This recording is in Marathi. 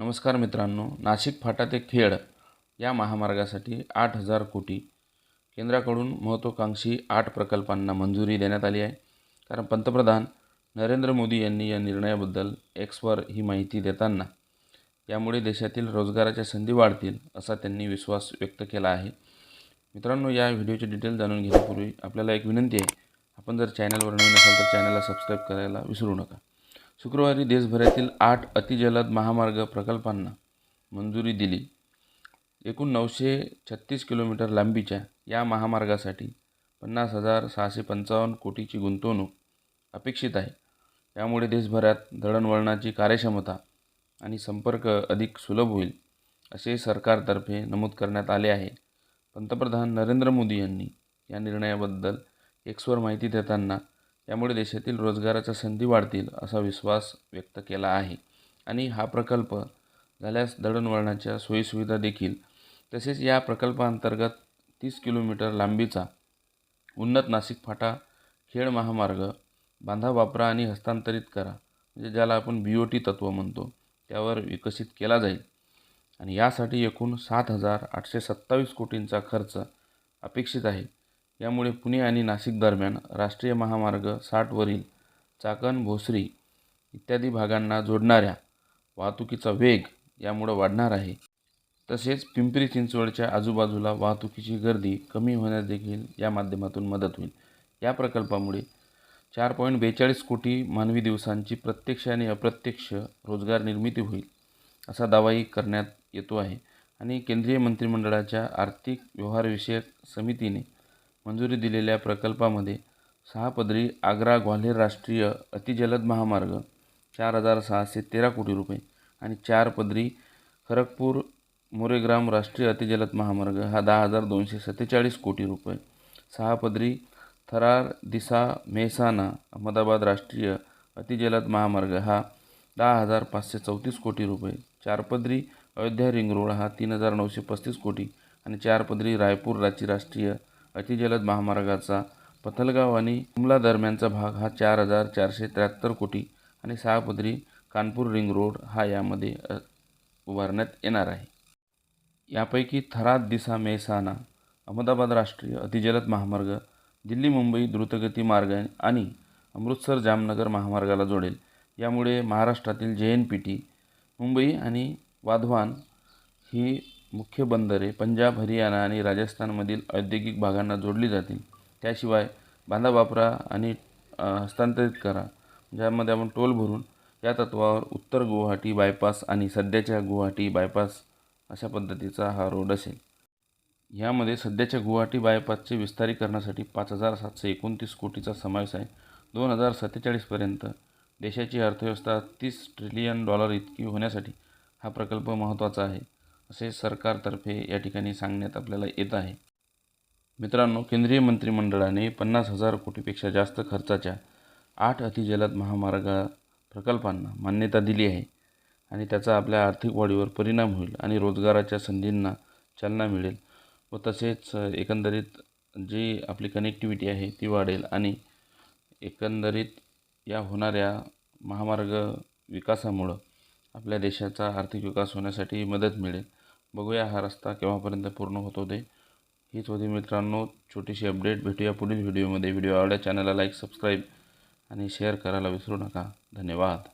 नमस्कार मित्रांनो नाशिक फाटा ते खेड या महामार्गासाठी आठ हजार कोटी. केंद्राकडून महत्त्वाकांक्षी आठ प्रकल्पांना मंजुरी देण्यात आली आहे. कारण पंतप्रधान नरेंद्र मोदी यांनी या निर्णयाबद्दल एक्सवर ही माहिती देताना यामुळे देशातील रोजगाराच्या संधी वाढतील असा त्यांनी विश्वास व्यक्त केला आहे. मित्रांनो या व्हिडिओचे डिटेल जाणून घेण्यापूर्वी आपल्याला एक विनंती आहे. आपण जर चॅनलवर नवीन असाल तर चॅनलला सबस्क्राईब करायला विसरू नका. शुक्रवारी देशभरातील आठ अतिजलद महामार्ग प्रकल्पांना मंजुरी दिली. एकूण नऊशे छत्तीस किलोमीटर लांबीच्या या महामार्गासाठी पन्नास हजार सहाशे पंचावन्न कोटीची गुंतवणूक अपेक्षित आहे. त्यामुळे देशभरात दळणवळणाची कार्यक्षमता आणि संपर्क अधिक सुलभ होईल असे सरकारतर्फे नमूद करण्यात आले आहे. पंतप्रधान नरेंद्र मोदी यांनी या निर्णयाबद्दल एक्सवर माहिती देताना त्यामुळे देशातील रोजगाराच्या संधी वाढतील असा विश्वास व्यक्त केला आहे. आणि हा प्रकल्प झाल्यास दळणवळणाच्या सोयीसुविधा देखील तसेच या प्रकल्पाअंतर्गत तीस किलोमीटर लांबीचा उन्नत नाशिक फाटा खेड महामार्ग बांधा वापरा आणि हस्तांतरित करा म्हणजे ज्याला आपण बी ओ टी तत्त्व म्हणतो त्यावर विकसित केला जाईल. आणि यासाठी एकूण सात हजार आठशे सत्तावीस कोटींचा खर्च अपेक्षित आहे. यामुळे पुणे आणि नाशिक दरम्यान राष्ट्रीय महामार्ग साठवरील चाकण भोसरी इत्यादी भागांना जोडणाऱ्या वाहतुकीचा वेग यामुळं वाढणार आहे. तसेच पिंपरी चिंचवडच्या आजूबाजूला वाहतुकीची गर्दी कमी होण्यास देखील या माध्यमातून मदत होईल. या प्रकल्पामुळे चार पॉईंट बेचाळीस कोटी मानवी दिवसांची प्रत्यक्ष आणि अप्रत्यक्ष रोजगार निर्मिती होईल असा दावाही करण्यात येतो आहे. आणि केंद्रीय मंत्रिमंडळाच्या आर्थिक व्यवहारविषयक समितीने मंजुरी दिलेल्या प्रकल्पामध्ये सहा पदरी आग्रा ग्वाल्हेर राष्ट्रीय अतिजलद महामार्ग चार हजार सहाशे तेरा कोटी रुपये आणि चार पदरी खरगपूर मोरेग्राम राष्ट्रीय अतिजलद महामार्ग हा दहा हजार दोनशे सत्तेचाळीस कोटी रुपये. सहा पदरी थरार दिसा मेहसाणा अहमदाबाद राष्ट्रीय अतिजलद महामार्ग हा दहा हजार पाचशे चौतीस कोटी रुपये. चारपदरी अयोध्या रिंग रोड हा तीन हजार नऊशे पस्तीस कोटी आणि चार पदरी रायपूर रांची राष्ट्रीय अतिजलद महामार्गाचा पथलगाव आणि कुमला दरम्यानचा भाग हा चार हजार चारशे त्र्याहत्तर कोटी आणि सहा पदरी कानपूर रिंग रोड हा यामध्ये उभारण्यात येणार आहे. यापैकी थराद दिसा मेहसाणा अहमदाबाद राष्ट्रीय अतिजलद महामार्ग दिल्ली मुंबई द्रुतगती मार्ग आणि अमृतसर जामनगर महामार्गाला जोडेल. यामुळे महाराष्ट्रातील जे एन पी टी मुंबई आणि वाधवान ही मुख्य बंदरे पंजाब हरियाणा आणि राजस्थानमधील औद्योगिक भागांना जोडली जातील. त्याशिवाय बांधा वापरा आणि हस्तांतरित करा ज्यामध्ये आपण टोल भरून या तत्वावर उत्तर गुवाहाटी बायपास आणि सध्याच्या गुवाहाटी बायपास अशा पद्धतीचा हा रोड असेल. यामध्ये सध्याच्या गुवाहाटी बायपासचे विस्तारीकरणासाठी पाच हजार सातशे एकोणतीस कोटीचा समावेश आहे. दोन हजार सत्तेचाळीसपर्यंत देशाची अर्थव्यवस्था तीस ट्रिलियन डॉलर इतकी होण्यासाठी हा प्रकल्प महत्त्वाचा आहे. असे सरकारतर्फे या ठिकाणी सांगण्यात आपल्याला येत आहे. मित्रांनो केंद्रीय मंत्रिमंडळाने पन्नास हजार कोटीपेक्षा जास्त खर्चाच्या आठ अतिजलद महामार्ग प्रकल्पांना मान्यता दिली आहे आणि त्याचा आपल्या आर्थिक वाढीवर परिणाम होईल आणि रोजगाराच्या संधींना चालना मिळेल व तसेच एकंदरीत जी आपली कनेक्टिव्हिटी आहे ती वाढेल आणि एकंदरीत या होणाऱ्या महामार्ग विकासामुळं आपल्या देशाचा आर्थिक विकास होण्यासाठी मदत मिळेल. बघूया हा रस्ता केव्हापर्यंत पूर्ण होत होते हीच होती मित्रांनो छोटीशी अपडेट. भेटूया पुढील व्हिडिओमध्ये. व्हिडिओ आवडल्या चॅनलला लाईक सबस्क्राईब आणि शेअर करायला विसरू नका. धन्यवाद.